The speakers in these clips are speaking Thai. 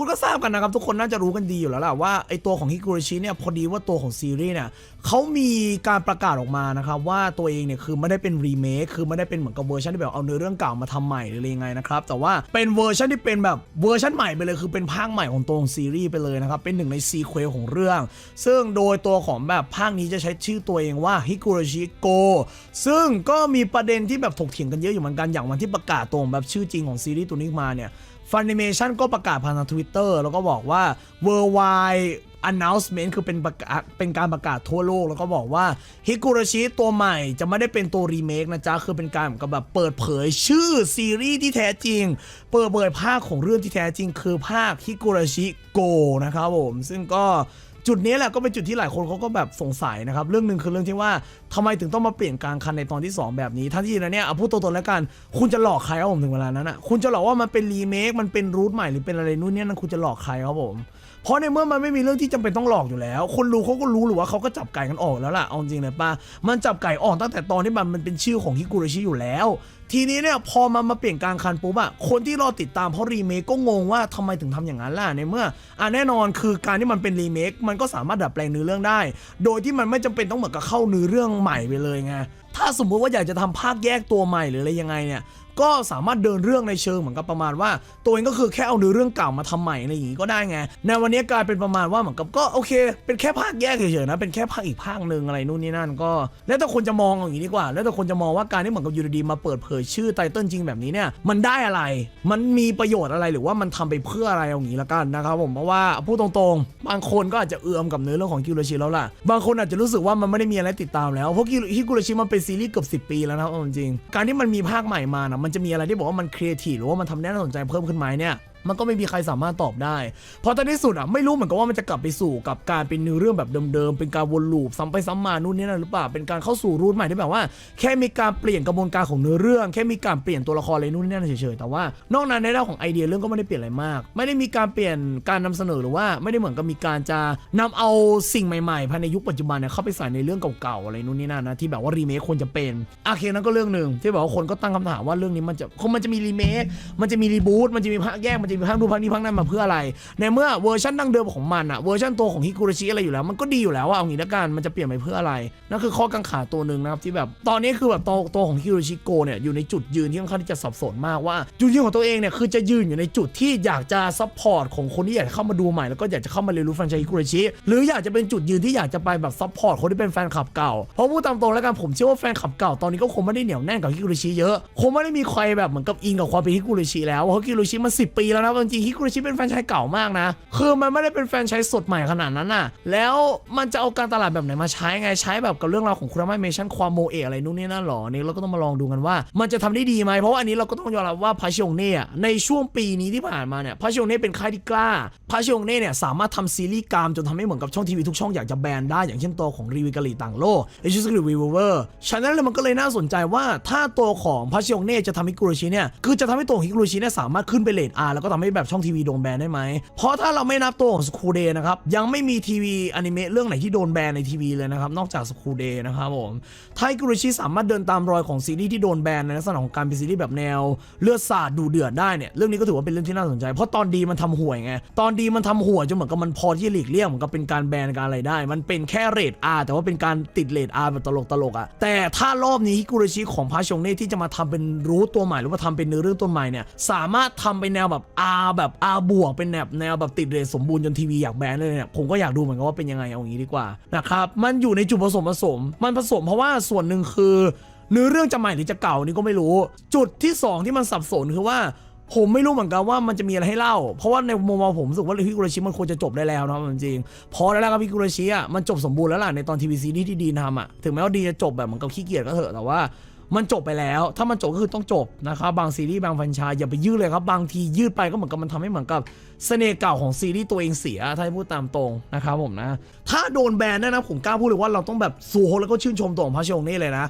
คุณก็ทราบกันนะครับ ทุกคนน่าจะรู้กันดีอยู่แล้วแหละว่าไอตัวของฮิกุริชิเนี่ยพอดีว่าตัวของซีรีส์เนี่ยเขามีการประกาศออกมานะครับว่าตัวเองเนี่ยคือไม่ได้เป็นรีเมคคือไม่ได้เป็นเหมือนกับเวอร์ชันที่แบบเอาเนื้อเรื่องเก่ามาทำใหม่หรืออะไรยังไงนะครับแต่ว่าเป็นเวอร์ชันที่เป็นแบบเวอร์ชันใหม่ไปเลยคือเป็นภาคใหม่ของตัวของซีรีส์ไปเลยนะครับเป็นหนึ่งในซีเควลของเรื่อง ซึ่งโดยตัวของแบบภาคนี้จะใช้ชื่อตัวเองว่าฮิกุริชิโกซึ่งก็มีประเด็นที่แบบถกเถียงกันเยอะอยู่เหมือนกันอย่างวันที่ประกาศตัวแบบชื่อจริงของซีรีส์ตัวนี้มาเนี่ย ฟันดิเมชันก็ประกาศผ่านทาง Twitter แล้วก็บอกว่า worldwide announcement คือเป็นประกาศเป็นการประกาศทั่วโลก แล้วก็บอกว่าฮิกุรชิตัวใหม่จะไม่ได้เป็นตัวรีเมคนะจ๊ะ คือเป็นการเหมือนกับแบบเปิดเผยชื่อซีรีส์ที่แท้จริง เปิดเผยภาคของเรื่องที่แท้จริง คือภาคฮิกุรชิโกนะครับผม ซึ่งก็ จุดนี้แหละก็เป็นจุดที่หลายคนเขาก็แบบสงสัยนะครับ เรื่องหนึ่งคือเรื่องที่ว่าทำไมถึงต้องมาเปลี่ยนกลางคันในตอนที่ 2 แบบนี้ทั้งที่นะเนี่ยเอาพูดตรงๆแล้วกัน คุณจะหลอกใครครับผมถึงเวลานั้นอะคุณจะหลอกว่ามันเป็นรีเมคมันเป็นรูทใหม่หรือเป็นอะไรนู่นเนี่ยนั่นคุณจะหลอกใครครับผมเพราะในเมื่อมันไม่มีเรื่องที่จำเป็นต้องหลอกอยู่แล้ว คนรู้เขาก็รู้หรือว่าเขาก็จับไก่กันออกแล้วล่ะเอาจริงเลยป้ามันจับไก่ออกตั้งแต่ตอนที่มันมันเป็นชื่อของฮิกุริชิอยู่แล้ว ทีนี้เนี่ยพอมันมาเปลี่ยนกลางคันปุ๊บอะคนที่รอติดตามเพราะรีเมคก็งงว่าทำไมถึงทำอย่างนั้นล่ะในเมื่ออะแน่นอนคือการที่มันเป็นรีเมคมันก็สามารถดัดแปลงเนื้อเรื่องได้ โดยที่มันไม่จำเป็นต้องเหมือนกับเข้าเนื้อเรื่องใหม่ไปเลยไงถ้าสมมุติว่าอยากจะทำภาคแยกตัวใหม่หรืออะไรยังไงเนี่ย ก็สามารถเดินเรื่องในเชิงเหมือนกับประมาณว่า ตัวเองก็คือแค่เอาเนื้อเรื่องเก่ามาทำใหม่อะไรอย่างงี้ก็ได้ไงในวันนี้กลายเป็นประมาณว่าเหมือนกับก็โอเค เป็นแค่ภาคแยกเฉยๆนะเป็นแค่ภาคอีกภาคหนึ่งอะไรนู่นนี่นั่นก็ แล้วแต่คนจะมองอย่างนี้ดีกว่า แล้วแต่คนจะมองว่าการที่เหมือนกับยูดีมาเปิดเผยชื่อไตเติ้ลจริงแบบนี้เนี่ยมันได้อะไร มันมีประโยชน์อะไรหรือว่ามันทำไปเพื่ออะไรอย่างนี้ละกันนะครับผมเพราะว่าพูดตรงๆ บางคนก็อาจจะเอือมกับเนื้อเรื่องของกิโรชิแล้วล่ะบางคนอาจจะรู้สึกว่ามันไม่ได้มีอะไรติดตามแล้วเพราะฮิโรชิมันเป็นซีรีส์เกือบ10 ปีแล้วนะครับจริงการที่มันมีภาคใหม่มานะมันจะมีอะไรที่บอกว่ามันครีเอทีฟหรือว่ามันทำให้น่าสนใจเพิ่มขึ้นไหมเนี่ย มันก็ไม่มีใครสามารถตอบได้ เพราะตอนที่สุดอะไม่รู้เหมือนกันว่ามันจะกลับไปสู่กับการเป็นเนื้อเรื่องแบบเดิมๆ เป็นการวนลูปซ้ำไปซ้ำมานู่นนี่นั่นหรือเปล่า เป็นการเข้าสู่รูทใหม่ที่แบบว่า แค่มีการเปลี่ยนกระบวนการของเนื้อเรื่อง แค่มีการเปลี่ยนตัวละครอะไรนู่นนี่นั่นเฉยๆ แต่ว่านอกนั้นในด้านของไอเดียเรื่องก็ไม่ได้เปลี่ยนอะไรมาก ไม่ได้มีการเปลี่ยนการนำเสนอหรือว่าไม่ได้เหมือนกับมีการจะนำเอาสิ่งใหม่ๆภายในยุคปัจจุบันเนี่ยเข้าไปใส่ในเรื่องเก่าๆอะไรนู่นนี่นั่นนะที่แบบว่ารีเมคควรจะเป็นโอเคนั้นก็เรื่องหนึ่งที่แบบว่าคนก็ตั้งคำถามว่าเรื่องนี้มันจะคงมันจะมีรีเมคมันจะมีรีบูทมันจะมีภาคแยกมันจะมีภาคดูนภาคนี้ภาคนั้นมาเพื่ออะไร ในเมื่อเวอร์ชันดั้งเดิมของมันอะเวอร์ชันตัวของฮิกุริชิอะไรอยู่แล้ว มันก็ดีอยู่แล้วอะเอางี้ละกันมันจะเปลี่ยนไปเพื่ออะไรนั่นคือข้อกังขาตัวหนึ่งนะครับที่แบบตอนนี้คือแบบตัวตัวของฮิกุริชิโกเนี่ยอยู่ในจุดยืนที่ค่อนข้างที่จะสับสนมากว่าจุดยืนของตัวเองเนี่ยคือจะยืนอยู่ในจุดที่อยากจะซัพพอร์ตของคนที่อยากจะเข้ามาดูใหม่แล้วก็อยากจะเข้ามาเรียนรู้แฟรนไชส์ฮิกุริชิหรืออยากจะเป็นจุดยืนที่อยากจะไปแบบซัพพอร์ตคนที่เป็นแฟนคลับเก่าเพราะพูดตามตรงแล้วกันผมเชื่อว่าแฟนคลับเก่าตอนนี้ก็คงไม่ได้เหนียวแน่นกับฮิกุริชิเยอะคงไม่ได้มีใครแบบเหมือนกับอินกับความเป็นฮิกุริชิแล้วเพราะฮิกุริชิมัน10 ปีแล้วนะจริงๆฮิกุริชิเป็นแฟนชส์เก่ามากนะ คือมันไม่ได้เป็นแฟนชส์สดใหม่ขนาดนั้นน่ะ แล้วมันจะเอาการตลาดแบบไหนมาใช้ไงใช้แบบกับเรื่องราวของคุรามะเมชั่นความโมเอะอะไรนู่นนี่นั่นหรอนี่เราก็ต้องมาลองดูกันว่า มันจะทำได้ดีไหมเพราะว่าอันนี้เราก็ต้องยอมรับว่าพาชิองเน่ในช่วงปีนี้ที่ผ่านมาเนี่ยพาชิองเน่เป็นค่ายที่กล้าพาชิองเน่เนี่ยสามารถทำซีรีส์กามจนทำให้เหมือนกับช่องทีวีทุกช่องอยากจะแบนได้อย่างเช่นตัวของรีวิกะหรี่ต่างโลกเอชิสกิรีวิวเวอร์ฉะนั้นเลยมันก็เลยน่าสนใจว่าถ้าตัวของพาชิองเน่จะทำให้กุโรชิเนี่ยคือจะทำให้ตัวฮิกุโรชิเนี่ยสามารถขึ้นไปเลทอาร์แล้วก็ทำให้แบบช่องทีวีโดนแบนได้ไหม เพราะถ้าเราไม่นับตัวของสคูเดย์นะครับ ยังไม่มีทีวีอนิเมะเรื่องไหนที่โดนแบนในทีวีเลยนะครับ นอกจากสคูเดย์นะครับผมถ้าฮิกุโรชิสามารถเดินตามรอยของซีรีส์ที่โดนแบนในลักษณะของการเป็นซีรีส์แบบแนว เลือดสาดดูเดือดได้เนี่ย เรื่องนี้ก็ถือว่าเป็นเรื่องที่น่าสนใจ เพราะตอนดีมันทำห่วยไง ตอนดีมันทำห่วยจนเหมือนกับมันพอที่หลีกเลี่ยงเหมือนกับเป็นการแบนการอะไรได้ มันเป็นแค่เรท R แต่ว่าเป็นการติดเรท R แบบตลกตลกๆอะแต่ถ้ารอบนี้ฮิกุโรชิของพาชงเน่ที่จะมาทำเป็นรู้ตัวใหม่หรือว่าทำเป็นเนื้อเรื่องตัวใหม่เนี่ยสามารถทำเป็นแนวแบบ R แบบ R บวกเป็นแนวแนวแบบติดเรทสมบูรณ์จนทีวีอยากแบนเลยเนี่ยผมก็อยากดูเหมือนกันว่าเป็นยังไงเอางี้ดีกว่านะครับมันอยู่ในจุดผสมผสม มันผสมเพราะว่าส่วนหนึ่งคือเนื้อเรื่องจะใหม่หรือจะเก่านี่ก็ไม่รู้ จุดที่ 2 ที่มันสับสนคือว่าผมไม่รู้เหมือนกันว่ามันจะมีอะไรให้เล่า เพราะว่าในมุมมองผมรู้สึกว่าฮิกุรชิมันควรจะจบได้แล้วนะครับจริงพอแล้วครับฮิกุรชิอะมันจบสมบูรณ์แล้วล่ะในตอนทีวีซีรีส์ที่ดีทำอะถึงแม้ว่าดีจะจบแบบเหมือนกับขี้เกียจก็เถอะแต่ว่า มันจบไปแล้ว ถ้ามันจบก็คือต้องจบนะครับบางซีรีส์บางแฟรนไชายอย่าไปยืดเลยครับ บางทียืดไปก็เหมือนกับมันทำให้เหมือนกับเสน่ห์เก่าของซีรีส์ตัวเองเสียถ้าให้พูดตามตรงนะครับผมนะ ถ้าโดนแบนเนะนะผมกล้าพูดเลยว่าเราต้องแบบสูโฮแล้วก็ชื่นชมตัวของพาชงนี่เลยนะ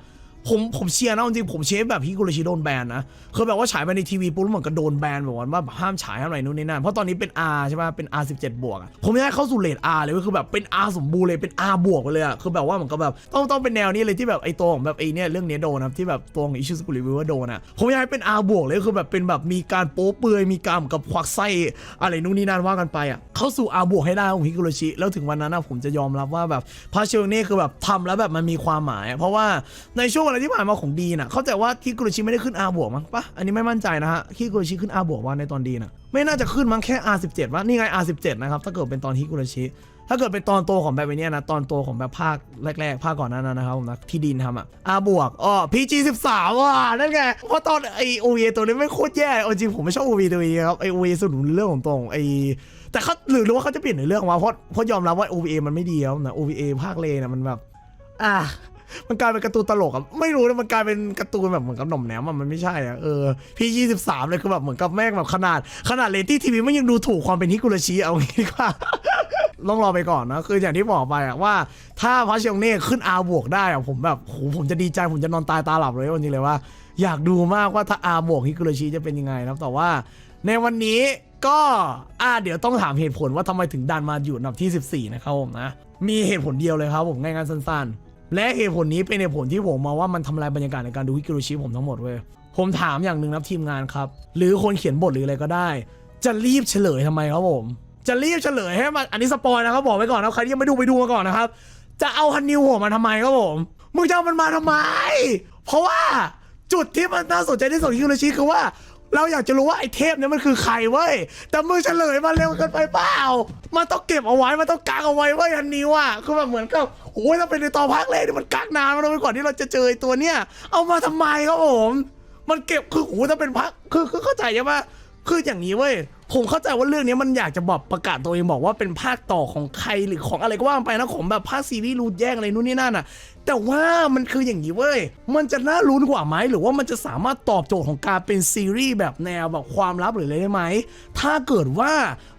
ผมผมเชียร์นะจริงผมเชียร์แบบฮิกุรชิโดนแบนนะคือแบบว่าฉายไปในทีวีปุ๊บเหมือนกับโดนแบนแบบว่าห้ามฉายห้ามอะไรนู่นนี่นั่นเพราะตอนนี้เป็น R ใช่ป่ะเป็น R 17บวกผมอยากให้เข้าสู่เลท R เลยก็คือแบบเป็น R สมบูรณ์เลยเป็น R บวกไปเลยอะคือแบบว่าเหมือนกับแบบต้องต้องเป็นแนวนี้เลยที่แบบไอตัวของแบบไอเนี่ยเรื่องเนี้ยโดนนะที่แบบตัวของอิชูสกุลิวิวโดนอะผมอยากให้เป็น R บวกเลยคือแบบเป็นแบบมีการโป๊เปลือยมีการกับควักไส้อะไรนู่นนี่นั่นว่ากันไปอะเข้าสู่ R บวกให้ได้ของฮิกุรชิแล้วถึงวันนั้นนะผมจะยอมรับว่าแบบพาเชลเน่คือแบบทำแล้วแบบมันมีความหมาย เพราะว่าในช่วงเวลาที่ผ่านมาของดีน่ะ เข้าใจว่าฮิกุรชิไม่ได้ขึ้น R บวกมั้งปะอันนี้ไม่มั่นใจนะฮะฮิกุรชิขึ้น R บวกว่าในตอนดีน่ะ ไม่น่าจะขึ้นมั้งแค่ R17 ว่านี่ไง R17 นะครับ ถ้าเกิดเป็นตอนฮิกุรชิ ถ้าเกิดเป็นตอนโตของแบบเนี้ยนะ ตอนโตของแบบภาคแรกๆ ภาคก่อนหนานั้นนะครับผมนะที่ดินทำอะอาบวกอ๋อ PG 13 ว่ะนั่นไง เพราะตอนไอโอเตัวนี้ไม่โคตรแย่เอาจริงผมไม่ชอบโอเตัวนี้ครับไอโอเสนุนเรื่องของตรงไอแต่เขาหรือรู้ว่าเขาจะเปลี่ยนในเรื่องมาเพราะเพราะยอมรับว่า OVA มันไม่ดีแล้วนะ OVA ภาคเลนะมันแบบอะ มันกลายเป็นการ์ตูนตลกอะไม่รู้นะมันกลายเป็นการ์ตูนแบบเหมือนกับหน่อมแหนมอะมันไม่ใช่อะเออพี่ยี่สิบสามเลยคือแบบเหมือนกับแม่งแบบขนาด ขนาดเลตี้ทีวีไมันยังดูถูกความเป็นฮิกุระชิเอางี้ดีกว่าต้องรอไปก่อนนะคืออย่างที่บอกไปอะว่า ถ้าพาเชงเน่ขึ้นอาบวกได้อะผมแบบโหผมจะดีใจผมจะนอนตายตาหลับเลยวันนี้เลยว่า อยากดูมากว่าถ้าอาบวกฮิกุระชิจะเป็นยังไงนะแต่ว่าในวันนี้ก็อ่าเดี๋ยวต้องถามเหตุผลว่าทำไมถึงดันมาอยู่อันดับที่ 14 นะครับผมนะ มีเหตุผลเดียวเลยครับผมง่ายๆสั้นๆ และเหตุผลนี้เป็นเหตุผลที่ผมมองว่ามันทำลายบรรยากาศในการดูฮิกุรุชิผมทั้งหมดเว้ยผมถามอย่างหนึ่งนะทีมงานครับ หรือคนเขียนบทหรืออะไรก็ได้ จะรีบเฉลยทำไมครับผม จะรีบเฉลยให้มันอันนี้สปอยนะครับบอกไว้ก่อนนะใครที่ยังไม่ดูไปดูมาก่อนนะครับ จะเอาฮันนิวผมมาทำไมครับผมมึงจะเอามันมาทำไม เพราะว่าจุดที่มันน่าสนใจที่สุดของฮิกุรุชิคือว่า เราอยากจะรู้ว่าไอ้เทพเนี่ยมันคือใครเว้ย แต่มือเฉลยมาเร็วเกินไปเปล่า มันต้องเก็บเอาไว้ มันต้องกักเอาไว้เว้ยอันนี้ว่ะ คือแบบเหมือนกับโอ้ยถ้าเป็นในตอนภาคแรกเนี่ยมันกักนานมาแล้วก่อนที่เราจะเจอตัวเนี้ยเอามาทำไมครับผม มันเก็บคือโอ้ยถ้าเป็นภาคคือคือเข้าใจใช่ปะคืออย่างนี้เว้ย ผมเข้าใจว่าเรื่องนี้มันอยากจะบอกประกาศตัวเองบอกว่าเป็นภาคต่อของใครหรือของอะไรก็ว่าไปนะของแบบภาคซีรีส์รูดแย่งอะไรนู่นนี่นั่นอะ แต่ว่ามันคืออย่างนี้เว้ย มันจะน่าลุ้นกว่าไหมหรือว่ามันจะสามารถตอบโจทย์ของการเป็นซีรีส์แบบแนวแบบความลับหรืออะไรได้ไหม ถ้าเกิดว่า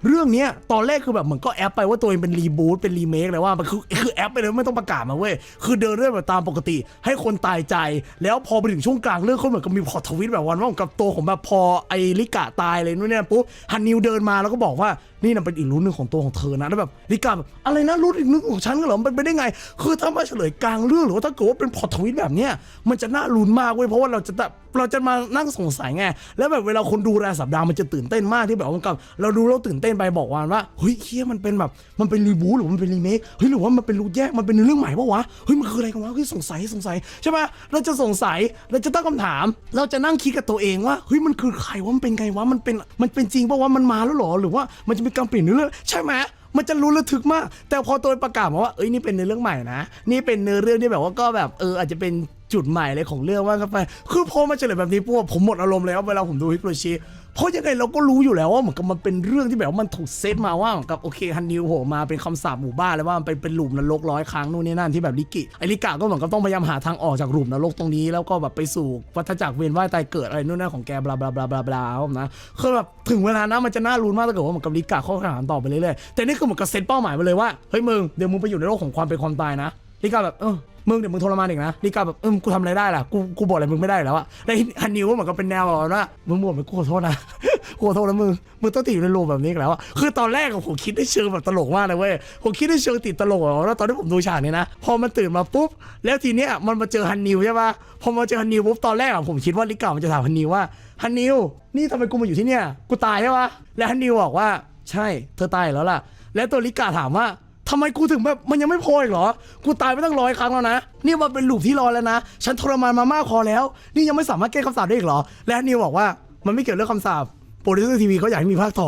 เรื่องนี้ตอนแรกคือแบบเหมือนก็แอปไปว่าตัวเองเป็นรีบูตเป็นรีเมคเลยว่ามันคือคือแอปไปเลยไม่ต้องประกาศมาเว้ยคือเดินเรื่องแบบตามปกติ ให้คนตายใจ แล้วพอไปถึงช่วงกลางเรื่องเขาเหมือนกับมีพอทวิตแบบวันว่ากับตัวของแบบพอไอลิกะตายเลยนู่นนี่ปุ๊บฮันนิวเดินมาแล้วก็บอกว่านี่น่ะเป็นอีกรุ่นหนึ่งของตัวของเธอนะแล้วแบบลิกะแบบอะไรนะรุ่นอีกหนึ่งของฉันเหรอมันเป็นไปได้ไง คือถ้ามาเฉลยกลางเรื่องหรือว่าถ้าเกิดว่าเป็นพอทวิตแบบเนี้ยมันจะน่าลุ้นมากเว้ยเพราะว่าเราจะแบบเราจะมานั่งสงสัยไงแล้วแบบเวลาคนดูรายสัปดาห์มันจะตื่นเต้นมากที่แบบว่ากับเราดูแล้วตื่นเต้นไปบอกวันว่าเฮ้ยเคียมันเป็นแบบมันเป็นรีบูหรือว่ามันเป็นรีเมคเฮ้ยหรือว่ามันเป็นรูทแยกมันเป็นเรื่องใหม่ปะวะเฮ้ยมันคืออะไรกันวะเฮ้ยสงสัยสงสัยใช่ไหมเราจะสงสัยเราจะตั้งคำถาม เราจะนั่งคิดกับตัวเองว่าเฮ้ยมันคือใครวะมันเป็นไงวะมันเป็นมันเป็นจริงปะวะมันมาแล้วหรอหรือว่ามันจะมีการเปลี่ยนเนื้อเรื่องใช่ไหมมันจะรู้ระทึกมาก แต่พอตัวประกาศมาว่า เอ้ยนี่เป็นเนื้อเรื่องใหม่นะ นี่เป็นเนื้อเรื่องที่แบบว่าก็แบบเอออาจจะเป็นจุดใหม่เลยของเรื่องว่ากันไป คือพอมาเฉลยแบบนี้ปุ๊บผมหมดอารมณ์แล้วเวลาผมดูฮิโรชิ เพราะยังไงเราก็รู้อยู่แล้วว่าเหมือนกับมันเป็นเรื่องที่แบบว่ามันถูกเซตมาว่าเหมือนกับโอเคฮันนิวโผล่มาเป็นคำสาปหมู่บ้านแล้วว่ามันเป็นเป็นหลุมนรกร้อยครั้งนู่นนี่นั่นที่แบบลิกิไอลิกาก็เหมือนกับต้องพยายามหาทางออกจากหลุมนรกตรงนี้แล้วก็แบบไปสู่วัฏจักรเวียนว่ายตายเกิดอะไรนู่นนั่นของแกบลาบลาบลาบลาบลานะคือแบบถึงเวลานะมันจะน่าลุ้นมากถ้าเกิดว่าเหมือนกับลิกาเข้าหาต่อไปเรื่อยๆแต่นี่คือเหมือนกับเซตเป้าหมายไปเลยว่าเฮ้ยมึงเดี๋ยวมึงไปอยู่ในโลกของความเป็นความตายนะลิกาแบบเออ มึงเดี๋ยวมึงทรมานอีกนะลิกาแบบเออกูทำอะไรได้ล่ะกูกูบอกอะไรมึงไม่ได้แล้วอะแล้วฮันนิวก็เหมือนกับเป็นแนวแบบว่ามึงบอกไปกูขอโทษนะกูขอโทษนะมึงมึงต้องติดอยู่ในรูแบบนี้แล้วอะคือตอนแรกอะผมคิดได้เชิงแบบตลกมากเลยเว้ยผมคิดได้เชิงติดตลกอะแล้วตอนที่ผมดูฉากนี้นะ พอมันตื่นมาปุ๊บแล้วทีเนี้ยมันมาเจอฮันนิวใช่ปะพอมาเจอฮันนิวปุ๊บตอนแรกอะผมคิดว่าลิกามันจะถามฮันนิวว่าฮันนิวนี่ทำไมกูมาอยู่ที่เนี่ยกูตายใช่ปะแล้วฮันนิวบอกว่าใช่เธอตายแล้วล่ะ แล้วตัวลิกาถามว่า ทำไมกูถึงแบบมันยังไม่พออีกเหรอ กูตายไปตั้งร้อยครั้งแล้วนะ นี่มันเป็นลูปที่รอแล้วนะ ฉันทรมานมามากพอแล้ว นี่ยังไม่สามารถแก้คำสาปได้อีกเหรอ และนิวบอกว่ามันไม่เกี่ยวเรื่องคำสาปโปรดิวเซอร์ทีวีเขาอยากให้มีภาคต่อ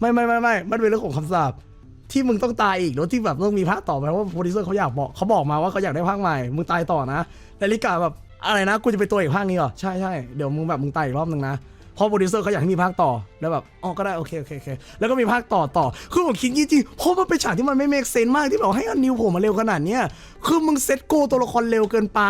ไม่ไม่ไม่ไม่มันเป็นเรื่องของคำสาปที่มึงต้องตายอีกแล้วที่แบบต้องมีภาคต่อไปเพราะว่าโปรดิวเซอร์เขาอยากบอกเขาบอกมาว่าเขาอยากได้ภาคใหม่ มึงตายต่อนะแล้วลิกาแบบอะไรนะ กูจะไปตัวอีกภาคนี้เหรอ ใช่ใช่เดี๋ยวมึงแบบมึงตายอีกรอบนึงนะ ราะโปรดิวเซอร์เขาอยากให้มีภาคต่อแล้วแบบอ๋อก็ได้โอเคโอเคโอเคแล้วก็มีภาคต่อต่อคือผมคิดจริงๆเพราะมันเป็นฉากที่มันไม่เมกเซนมากที่แบบให้อันนิวโผล่มาเร็วขนาดเนี้ยคือมึงเซตโกตัวละครเร็วเกินไป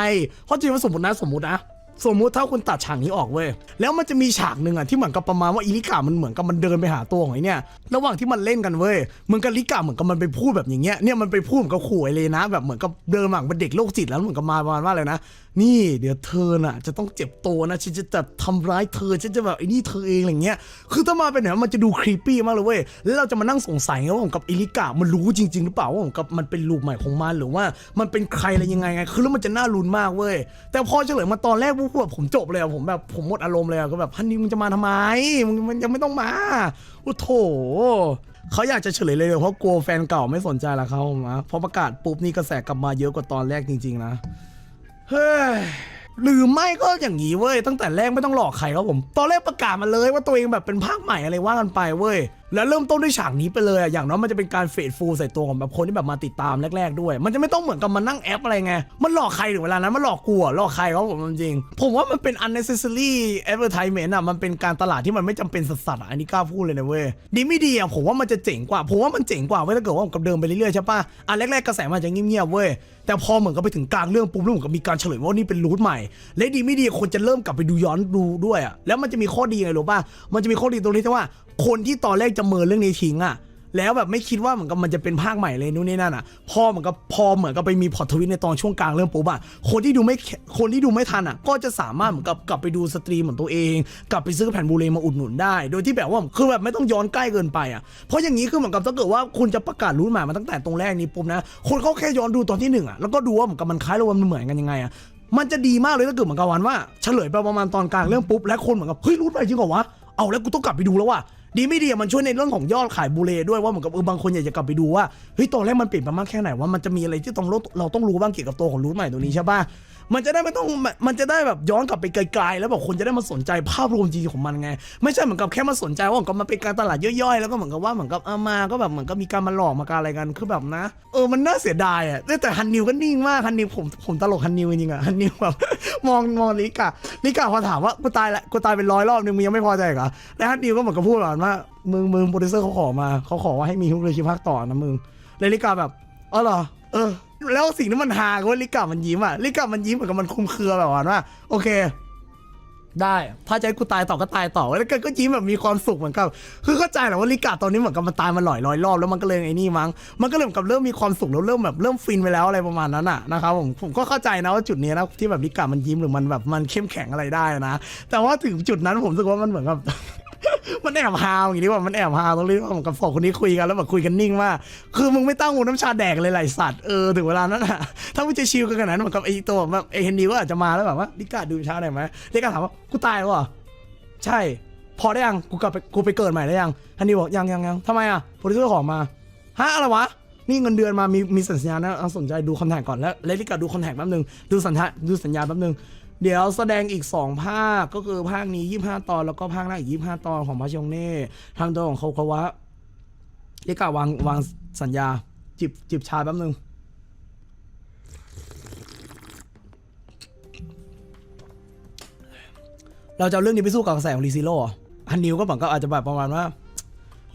เพราะจริงว่าสมมตินะสมมตินะ สมมุติถ้าคุณตัดฉากนี้ออกเว้ยแล้วมันจะมีฉากหนึ่งอะที่เหมือนกับประมาณว่าอีลิกามันเหมือนกับมันเดินไปหาตัวของไอ้เนี่ยระหว่างที่มันเล่นกันเว้ยเหมือนกับลิกาเหมือนกับมันไปพูดแบบอย่างเงี้ยเนี่ยมันไปพูดเหมือนกับขู่ไอเลยนะ แบบเหมือนกับเดินหมือนเป็นเด็กโรคจิตแล้วเหมือนกับมาประมาณว่าอะไรนะ นี่เดี๋ยวเธอน่ะ จะต้องเจ็บตัวนะฉันจะแบบทำร้ายเธอฉันจะแบบไอ้นี่เธอเองอะไรเงี้ยคือถ้ามาเป็นแบบมันจะดูครีปปี้มากเลยเว้ยแล้วเราจะมานั่งสงสัยไงว่าผมกับอิลิกามันรู้จริง ๆ หรือเปล่าว่าผมกับมันเป็นลูกใหม่ของมันหรือว่ามันเป็นใครอะไรยังไงไงคือแล้วมันจะน่าลุ้นมากเว้ยแต่พอเฉลยมาตอนแรกปุ๊บแบบผมจบเลยอะผมแบบผมหมดอารมณ์เลยอะก็แบบฮันนี่มึงจะมาทำไมมึงมันยังไม่ต้องมาโอ้โถเขาอยากจะเฉลยเลยเพราะกลัวแฟนเก่าไม่สนใจละเขาผมนะพอประกาศปุ๊บนี่กระแสกลับมาเยอะกว่าตอนแรกจริง ๆ นะ เฮ้ยหรือไม่ก็อย่างนี้เว้ยตั้งแต่แรกไม่ต้องหลอกใครครับผม ตอนแรกประกาศมาเลยว่าตัวเองแบบเป็นภาคใหม่อะไรว่ากันไปเว้ย แล้วเริ่มต้นด้วยฉากนี้ไปเลยอะอย่างน้อยมันจะเป็นการเฟดฟูลใส่ตัวของแบบคนที่แบบมาติดตามแรก ๆ ด้วย มันจะไม่ต้องเหมือนกับมานั่งแอปอะไรไง มันหลอกใครถึงเวลานั้นมันหลอกกูอะหลอกใครครับผมจริง ผมว่ามันเป็น unnecessary advertisement อะมันเป็นการตลาดที่มันไม่จำเป็นสัสๆอันนี้กล้าพูดเลยนะเว้ย ดีไม่ดีอะผมว่ามันจะเจ๋งกว่า ผมว่ามันเจ๋งกว่าเว้ยถ้าเกิดว่ากับเดิมไปเรื่อยๆใช่ปะอันแรกๆกระแสมันจะเงียบๆเว้ย แต่พอเหมือนกับไปถึงกลางเรื่องปุ๊บแล้วเหมือนกับมีการเฉลยว่านี่เป็นรูทใหม่ และดีไม่ดีคนจะเริ่มกลับไปดูย้อนดูด้วยอะแล้วมันจะมีข้อดีไงรู้ป่ะมันจะมีข้อดีตรงที่ว่า คนที่ตอนแรกจะเมินเรื่องนี้ทิ้งอะแล้วแบบไม่คิดว่าเหมือนกับมันจะเป็นภาคใหม่เลยนู่นนี่นั่นอะพอเหมือนกับพอเหมือนกับไปมีพอร์ตทวิตในตอนช่วงกลางเรื่องปุ๊บอะคนที่ดูไม่คนที่ดูไม่ทันอะ ก็จะสามารถเหมือนกับกลับไปดูสตรีมของตัวเอง กลับไปซื้อแผ่นบูเลมาอุดหนุนได้ โดยที่แบบว่าคือแบบไม่ต้องย้อนใกล้เกินไปอะเพราะอย่างนี้คือเหมือนกับถ้าเกิดว่าคุณจะประกาศรุ่นใหม่มาตั้งแต่ตรงแรกนี้ปุ๊บนะคนเขาแค่ย้อนดูตอนที่หนึ่งอะแล้วก็ดูว่าเหมือนกับมันคล้ายหรือว่ามันเหมือนกันยังไงอะมันจะดีมากเลยถ้าเกิดเหมือนกับวันว่าเฉลยไปประมาณตอนกลางเรื่องปุ๊บและคนเหมือนกับเฮ้ยรู้ไปจริงเหรอวะเอาแล้วกูต้องกลับไปดูแล้วว่ะ ดีไม่ดีอะมันช่วยในเรื่องของยอดขายบูเลด้วยว่าเหมือนกับเออบางคนอยากจะกลับไปดูว่าเฮ้ยตอนแรกมันเปลี่ยนไปมากแค่ไหนว่ามันจะมีอะไรที่ต้องเราเราต้องรู้บ้างเกี่ยวกับตัวของรูทใหม่ตัวนี้ใช่ป่ะ มันจะได้ไม่ต้องมันจะได้แบบย้อนกลับไปไกลๆ แล้วแบบคนจะได้มาสนใจภาพรวมจริงๆของมันไง ไม่ใช่เหมือนกับแค่มาสนใจว่าเหมือนกับมันเป็นการตลาดย่อยๆ แล้วก็เหมือนกับว่าเหมือนกับเอามาก็แบบเหมือนกับมีการมาหลอกมาการอะไรกันคือแบบนะ เออมันน่าเสียดายอะแต่ฮันนิวก็นิ่งมากฮันนิวผมผมตลกฮันนิวจริงๆอะฮันนิวแบบมองมองลิกาลิกาพอถามว่ากูตายละกูตายเป็นร้อยรอบนึงมึงยังไม่พอใจเหรอแล้วฮันนิวก็เหมือนกับพูดแบบว่ามึงมึงโปรดิวเซอร์เขาขอมาเขาขอว่าให้มีฮุกเลยชิภาคต่อนะมึงเลลิกาแบบอ๋อเหรอเออ แล้วสิ่งที่มันฮาก็ว่าลิกามันยิ้มอะลิกามันยิ้มเหมือนกับมันคุมเครือแบบว่า โอเค ได้ถ้าจะให้กูตายต่อก็ตายต่อแล้วก็ก็ยิ้มแบบมีความสุขเหมือนกับคือเข้าใจแหละว่าลิกาตอนนี้เหมือนกับมันตายมาหลายร้อยรอบแล้วมันก็เลยไอ้นี่มั้งมันก็เลยเหมือนกับเริ่มมีความสุขแล้วเริ่มแบบเริ่มฟินไปแล้วอะไรประมาณนั้นอะนะครับผมผมก็เข้าใจนะว่าจุดนี้นะที่แบบลิกามันยิ้มหรือมันแบบมันเข้มแข็งอะไรได้นะ แต่ว่าถึงจุดนั้นผมรู้สึกว่ามันเหมือนกับ มันแอบฮาวอย่างนี้ว่ามันแอบฮาวตรงนี้ว่าผมกับสองคนนี้คุยกันแล้วแบบคุยกันนิ่งมากคือมึงไม่ตั้งหูน้ำชาแดกเลยไหลสัตว์เออถึงเวลานั้นอะถ้ามึงจะชิลกันขนาดนั้นเหมือนกับไอ้ตัวแบบไอ้เฮนดีก็อาจจะมาแล้วแบบว่าลิกาดูช้าหน่อยไหมลิกาถามว่ากูตายแล้วเหรอใช่ พอได้ยังกูกลับไปกูไปเกิดใหม่ได้ยังเฮนนี่บอกยังยังยังทำไมอะโปรดิวเซอร์ขอมาฮะอะไรวะนี่เงินเดือนมามีมีสัญญานะสนใจดูคอนแทคก่อนแล้วเลลิกาดูคอนแทคแป๊บนึงดูสัญญาดูสัญญาแป๊บนึง เดี๋ยวแสดงอีก 2 ภาคก็คือภาคนี้ 25 ตอนแล้วก็ภาคหน้าอีก 25 ตอนของพาชงเน่ทางตัวของเขาเขาวะเลกาวางวางสัญญา จิบจิบชาแป๊บนึง เราจะเอาเรื่องนี้ไปสู้กับกระแสของรีซิโร่ฮันนิวก็เหมือนก็อาจจะแบบประมาณว่า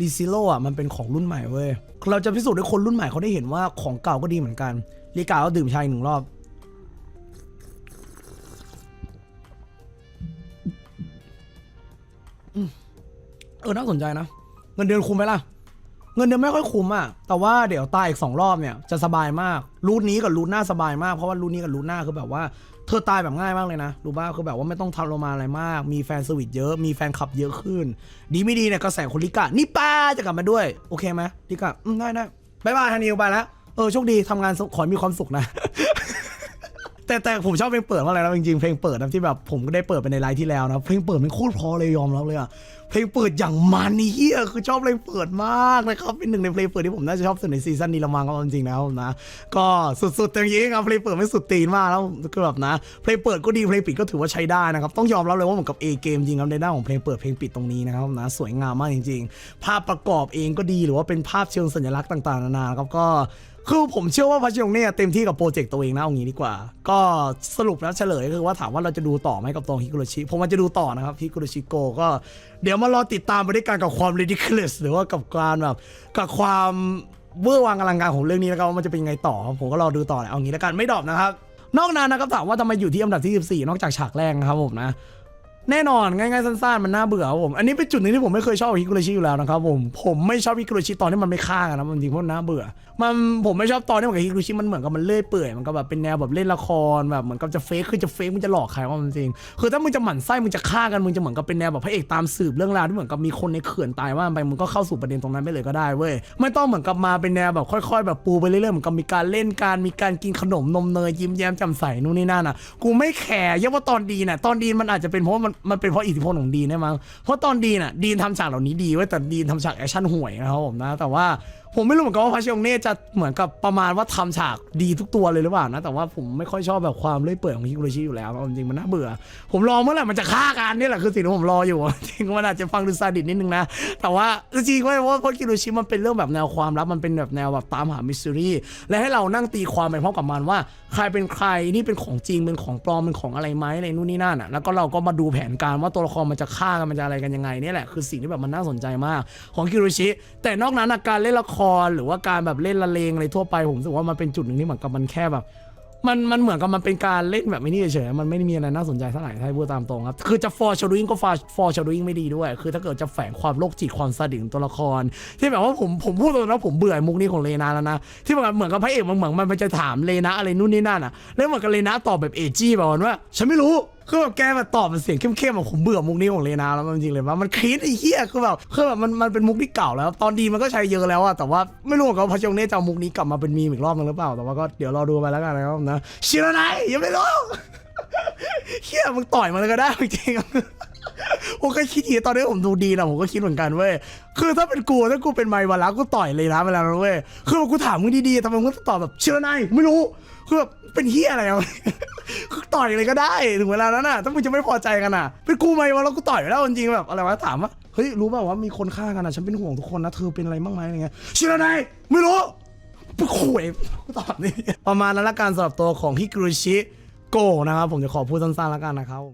รีซิโร่อะมันเป็นของรุ่นใหม่เว้ย เราจะพิสูจน์ให้คนรุ่นใหม่เขาได้เห็นว่าของเก่าก็ดีเหมือนกันลีกาก็ดื่มชาอีกหนึ่งรอบ เออน่าสนใจนะ เงินเดือนคุ้มไหมล่ะ เงินเดือนไม่ค่อยคุ้มอะ แต่ว่าเดี๋ยวตายอีกสองรอบเนี่ยจะสบายมาก รูทนี้กับรูทหน้าสบายมาก เพราะว่ารูทนี้กับรูทหน้าคือแบบว่า เธอตายแบบง่ายมากเลยนะ รู้ป่ะคือแบบว่าไม่ต้องทำโรมาอะไรมาก มีแฟนสวิตเยอะ มีแฟนคลับเยอะขึ้น ดีไม่ดีเนี่ยกระแสคนลิกะนี่ป้าจะกลับมาด้วย โอเคไหมลิกะอืมได้ได้บายบายฮันนิวไปแล้ว เออโชคดีทำงานขอให้มีความสุขนะ แต่แต่ผมชอบเพลงเปิดมากเลยนะจริงๆเพลงเปิดนะที่แบบผมก็ได้เปิดไปในไลฟ์ที่แล้วนะเพลงเปิดมันโคตรเพอเลยยอมรับเลยอะเพลงเปิดอย่างมันนี่เฮียคือชอบเพลงเปิดมากนะครับเป็นหนึ่งในเพลงเปิดที่ผมน่าจะชอบสุดในซีซั่นนี้ละมั้งก็จริงๆแล้วนะก็สุดๆแต่จริงๆครับเพลงเปิดไม่สุดตีนมากแล้วคือแบบนะเพลงเปิดก็ดีเพลงปิดก็ถือว่าใช้ได้นะครับต้องยอมรับเลยว่าเหมือนกับ A เกมจริงครับในด้านของเพลงเปิดเพลงปิดตรงนี้นะครับนะสวยงามมากจริง ๆ ภาพประกอบเองก็ดีหรือว่าเป็นภาพเชิงสัญลักษณ์ต่างๆนานาครับก็ คือผมเชื่อว่าพัชยงเนี่ยเต็มที่กับโปรเจกต์ตัวเองนะเอางี้ดีกว่า ก็สรุปแล้วเฉลยก็คือว่าถามว่าเราจะดูต่อไหมกับตองฮิกุโรชิ ผมว่าจะดูต่อนะครับฮิกุโรชิโกก็เดี๋ยวมารอติดตามไปด้วยกันกับความ ridiculous หรือว่ากับการแบบกับความเวอร์วังอลังการของเรื่องนี้นะครับว่ามันจะเป็นยังไงต่อ ผมก็รอดูต่อแหละเอางี้แล้วกันไม่ดรอปนะครับ นอกนั้นนะครับถามว่าทำไมอยู่ที่อันดับที่ 14 นอกจากฉากแรกนะครับผมนะ แน่นอนง่ายๆสั้นๆมันน่าเบื่อครับผมอันนี้เป็นจุดหนึ่งที่ผมไม่เคยชอบฮิกุโรชิอยู่แล้วนะครับผมผมไม่ชอบฮิกุโรชิตอนที่มันไม่ฆ่ากันนะมันจริงเพราะน่าเบื่อ มันผมไม่ชอบตอนที่มันกับฮิกุโรชิมันเหมือนกับมันเลื่อยเปื่อยมันก็แบบเป็นแนวแบบเล่นละครแบบเหมือนกับจะเฟกคือจะเฟกมึงจะหลอกใครว่ามันจริงคือถ้ามึงจะหมั่นไส้มึงจะฆ่ากันมึงจะเหมือนกับเป็นแนวแบบพระเอกตามสืบเรื่องราวที่เหมือนกับมีคนในเขื่อนตายว่าไปมึงก็เข้าสู่ประเด็นตรงนั้นไปเลยก็ได้เว้ยไม่ต้องเหมือนกับมาเป็นแนวแบบค่อย ๆ แบบปูไปเรื่อยๆเหมือนกับมีการเล่นการมีการกินขนมนมเนยยิ้มแย้มแจ่มใสนู่นนี่นั่นอะกูไม่แคร์ยังว่าตอนดีน่ะตอนดีมันอาจจะเป็นเพราะมันมันเป็นเพราะอิทธิพลของดีนได้มั้งเพราะตอนดีน่ะดีนทำฉากเหล่านี้ดีไว้ยแต่ดีนทำฉากแอคชั่นห่วยนะครับผมนะ แต่ว่าผมไม่รู้เหมือนกันว่าพาชิองเน่จะเหมือนกับประมาณว่าทำฉากดีทุกตัวเลยหรือเปล่านะ แต่ว่าผมไม่ค่อยชอบแบบความเลื่อยเปื่อยของฮิกุโรชิอยู่แล้วเอาจริงมันน่าเบื่อ ผมรอเมื่อไหร่มันจะฆ่ากันนี่แหละคือสิ่งที่ผมรออยู่ จริงมันอาจจะฟังดูซาดิสนิดนึงนะ แต่ว่าจริงๆว้ยเพราะเพราะฮิกุโรชิมันเป็นเรื่องแบบแนวความลับมันเป็นแบบแนวแบบตามหามิสซิรี่และให้เรานั่งตีความไปพร้อมกับมันว่า ใครเป็นใครนี่เป็นของจริงเป็นของปลอมเป็นของอะไรไหมอะไรนู่นนี่นั่นอะแล้วก็เราก็มาดูแผนการว่าตัวละครมันจะฆ่ากันมันจะอะไรกันยังไงนี่แหละคือสิ่งที่แบบมันน่าสนใจมากของคิโรชิแต่นอกนั้นการเล่นละครหรือว่าการแบบเล่นละเลงอะไรทั่วไปผมรู้สึกว่ามันเป็นจุดหนึ่งที่เหมือนกับมันแค่แบบ มันมันเหมือนกับมันเป็นการเล่นแบบไม่นี่เฉยๆมันไม่ได้มีอะไรน่าสนใจเท่าไหร่ถ้าพูดตามตรงครับ คือจะ for shadowing ก็ for for shadowing ไม่ดีด้วย คือถ้าเกิดจะแฝงความโรคจิตความซาดิสของตัวละคร ที่แบบว่าผมผมพูดตรงๆนะผมเบื่อมุกนี้ของเลนาแล้วนะที่แบบเหมือนกับพระเอกมันเหมือนมันจะถามเลนาอะไรนู่นนี่นั่นอะแล้วเหมือนกับเลนาตอบแบบเอจี้แบบว่าฉันไม่รู้ คือแบบแกแบบตอบเป็นเสียงเข้มๆแบบผมเบื่อมุกนี้ของเลนาแล้วจริงๆเลยว่ามันคลีนไอ้เหี้ยคือแบบคือแบบมันมันเป็นมุกที่เก่าแล้ว ตอนดีมันก็ใช้เยอะแล้วอะแต่ว่าไม่รู้กันว่าพระจงเน่จะเอามุกนี้กลับมาเป็นมีมอีกรอบนึงหรือเปล่าแต่ว่าก็เดี๋ยวรอดูไปแล้วกันนะครับนะชิระไนยังไม่รู้เฮียมึงต่อยมันเลยก็ได้จริงๆผมก็คิดอย่างตอนนี้ผมดูดีนะผมก็คิดเหมือนกันเว้ยคือถ้าเป็นกูถ้ากูเป็นไมวันแล้วกูต่อยเลยนะเวลานั้นเว้ยคือกูถามมึงดีๆทำไมมึงต้องตอบแบบเชื่อนายไม่รู้ คือแบบเป็นเฮียอะไรอะคือต่อยอะไรก็ได้ถึงเวลานั้นน่ะถ้ามึงจะไม่พอใจกันอะ เป็นกูไหมวะแล้วกูต่อยแล้วจริงๆแบบอะไรวะถามว่าเฮ้ยรู้ป่าว่ามีคนฆ่ากันอะฉันเป็นห่วงทุกคนนะเธอเป็นอะไรบ้างไหมอะไรเงี้ยชื่ออะไรไม่รู้ปุ๊ข่วยตอบนี่ประมาณนั้นละกันสำหรับตัวของฮิกรุชิโกะนะครับผมจะขอพูดสั้นๆละกันนะครับ